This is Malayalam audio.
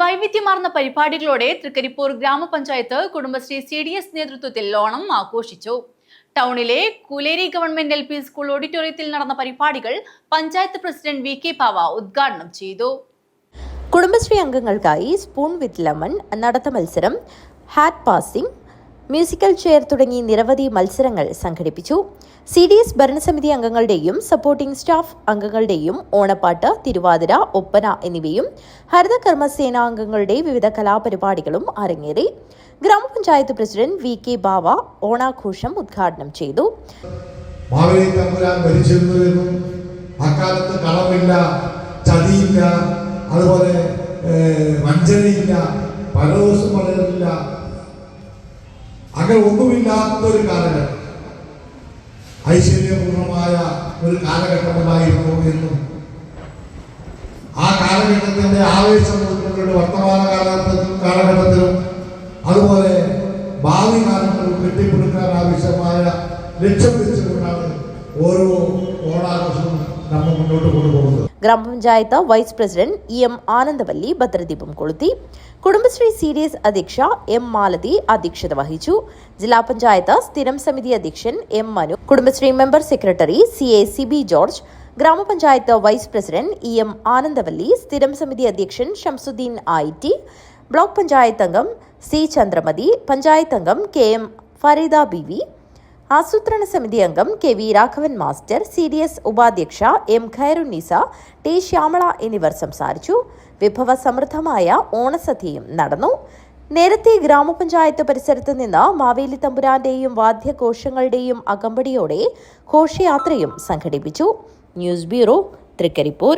വൈവിധ്യമാർന്ന പരിപാടികളോടെ തൃക്കരിപ്പൂർ ഗ്രാമപഞ്ചായത്ത് കുടുംബശ്രീ സി ഡി എസ് നേതൃത്വത്തിൽ ഓണം ആഘോഷിച്ചു. ടൗണിലെ Kuleri government L P school ഓഡിറ്റോറിയത്തിൽ നടന്ന പരിപാടികൾ പഞ്ചായത്ത് പ്രസിഡന്റ് വി കെ പാവ ഉദ്ഘാടനം ചെയ്തു. കുടുംബശ്രീ അംഗങ്ങൾക്കായി സ്പൂൺ വിത്ത് ലെമൺ നടത്ത മത്സരം ഹാറ്റ് പാസിംഗ് മ്യൂസിക്കൽ ചെയർ തുടങ്ങി നിരവധി മത്സരങ്ങൾ സംഘടിപ്പിച്ചു. സി ഡി എസ് ഭരണസമിതി അംഗങ്ങളുടെയും സപ്പോർട്ടിംഗ് സ്റ്റാഫ് അംഗങ്ങളുടെയും ഓണപ്പാട്ട് തിരുവാതിര ഒപ്പന എന്നിവയും ഹരിത അംഗങ്ങളുടെ വിവിധ കലാപരിപാടികളും അരങ്ങേറി. ഗ്രാമപഞ്ചായത്ത് പ്രസിഡന്റ് വി കെ ബാവ ഓണാഘോഷം ഉദ്ഘാടനം ചെയ്തു. മാവേലി തമ്പുരാൻ കളമില്ല അതുപോലെ വഞ്ചനയില്ല പരദോഷം വളരില്ല അങ്ങനെ ഒന്നുമില്ലാത്ത ഒരു കാലഘട്ടം. ഐശ്വര്യപൂർണമായ ഒരു കാലഘട്ടമുണ്ടായിരുന്നു എന്നും ആ കാലഘട്ടത്തിന്റെ ആവേശം ഉൾക്കൊണ്ടുകൊണ്ട് വർത്തമാന കാലഘട്ടത്തിലും കാലഘട്ടത്തിലും അതുപോലെ ഭാവി കാലങ്ങളിൽ കെട്ടിപ്പടുക്കാൻ ആവശ്യമായ ലക്ഷ്യം വെച്ചുകൊണ്ടാണ് ഓരോ ഓണാഘോഷവും നമ്മൾ മുന്നോട്ട് കൊണ്ടുപോകുന്നത്. ഗ്രാമപഞ്ചായത്ത് vice president E M Anandavalli ഭദ്രദീപം കൊളുത്തി. കുടുംബശ്രീ സി ഡി എസ് അധ്യക്ഷ എം മാലതി അധ്യക്ഷത വഹിച്ചു. ജില്ലാ പഞ്ചായത്ത് സ്ഥിരം സമിതി അധ്യക്ഷൻ M Manu. Kudumbashree member secretary C A C B George. ഗ്രാമപഞ്ചായത്ത് vice president E M Anandavalli സ്ഥിരം സമിതി അധ്യക്ഷൻ Shamsuddin I T block panchayat അംഗം സി ചന്ദ്രമതി പഞ്ചായത്ത് അംഗം K M Fareeda B V. ആസൂത്രണ സമിതി അംഗം K V Raghavan master C D S ഉപാധ്യക്ഷ M Khairunnisa T Shyamala എന്നിവർ സംസാരിച്ചു. വിഭവ സമൃദ്ധമായ ഓണസദ്യയും നടന്നു. നേരത്തെ ഗ്രാമപഞ്ചായത്ത് പരിസരത്ത് നിന്ന് മാവേലി തമ്പുരാന്റെയും വാദ്യഘോഷങ്ങളുടെയും അകമ്പടിയോടെ ഘോഷയാത്രയും സംഘടിപ്പിച്ചു. News bureau Trikaripur.